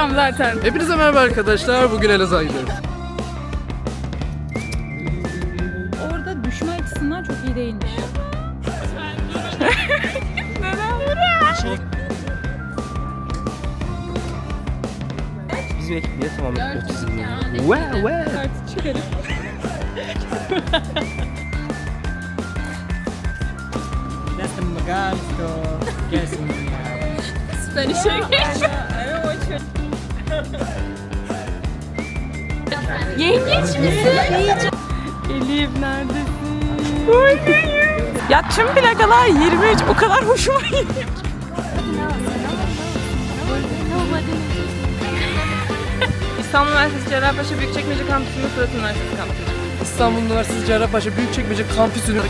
Tamam zaten. Hepinize merhaba arkadaşlar. Bugün Elazığ'a gidiyoruz. Orada düşme açısından çok iyi değilmiş. Bizim ekip bile tamamen 30 bin. Kartı çıkarıp. That's the Magalito. Guessing. Spanish'e geç. Yengeç misin? Elif neredesin? Buradayım. Ya tüm plakalar 23 o kadar hoşuma gidiyor. İstanbul Üniversitesi Cerrahpaşa Büyükçekmece Kampüsü'nde Fırat Üniversitesi Kampüsü. İstanbul Üniversitesi Cerrahpaşa Büyükçekmece Kampüsü'nü...